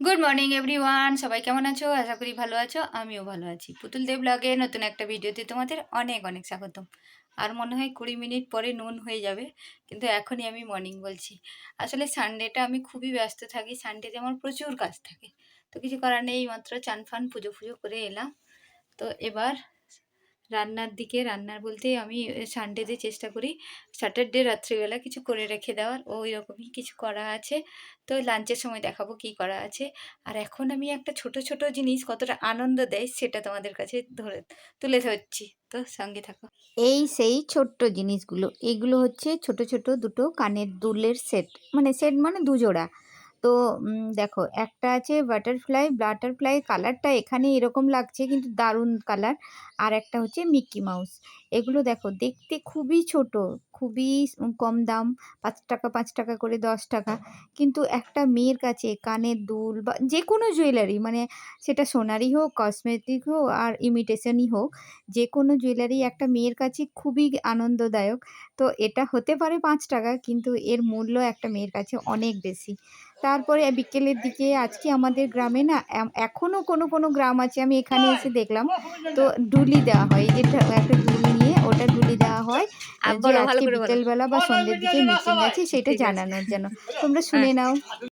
Good morning everyone সবাই কেমন আছো? আশা করি ভালো আছো। আমিও ভালো আছি। পুতুল দেব ব্লগে নতুন একটা ভিডিওতে তোমাদের অনেক অনেক স্বাগতম। আর মনে হয় কুড়ি মিনিট পরে নুন হয়ে যাবে, কিন্তু এখনই আমি মর্নিং বলছি। আসলে সানডেটা আমি খুবই ব্যস্ত থাকি। সানডেতে আমার প্রচুর কাজ থাকে। তো কিছু করার নেই মাত্র চান ফান পুজো ফুজো করে এলাম। তো এবার রান্নার দিকে, রান্নার বলতে আমি সানডেতে চেষ্টা করি স্যাটারডে রাত্রিবেলা কিছু করে রেখে দেওয়ার, ওই রকমই কিছু করা আছে। তো লাঞ্চের সময় দেখাবো কি করা আছে। আর এখন আমি একটা ছোট ছোট জিনিস কতটা আনন্দ দেয় সেটা তোমাদের কাছে ধরে, তুলে ধরছি। তো সঙ্গে থাকো। এই সেই ছোট্ট জিনিসগুলো, এগুলো হচ্ছে ছোট ছোট দুটো কানের দুলের সেট মানে সেট মানে দুজোড়া। তো দেখো একটা আছে বাটারফ্লাই বাটারফ্লাই কালারটা এখানে এরকম লাগছে কিন্তু দারুণ কালার আর একটা হচ্ছে মিকি মাউস এগুলো দেখো দেখতে খুবই ছোট, খুবই কম দাম, পাঁচ টাকা পাঁচ টাকা করে দশ টাকা। কিন্তু একটা মেয়ের কাছে কানের দুল বা যে কোনো জুয়েলারি মানে সেটা সোনারই হোক কসমেটিক হোক আর ইমিটেশনই হোক যে কোনো জুয়েলারি একটা মেয়ের কাছে খুবই আনন্দদায়ক। তো এটা হতে পারে পাঁচ টাকা কিন্তু এর মূল্য একটা মেয়ের কাছে অনেক বেশি। তারপরে বিকেলের দিকে আজকে আমাদের গ্রামে না এখনও কোনো কোনো গ্রাম আছে আমি এখানে এসে দেখলাম। তো ডুলি দেওয়া হয় যেটা একটা ডুলি নিয়ে ওটা ডুলি দেওয়া হয়। যে আজকে। বিকেলবেলা বা সন্ধ্যের দিকে মিটিং আছে সেটা জানানোর জন্য। তোমরা শুনে নাও।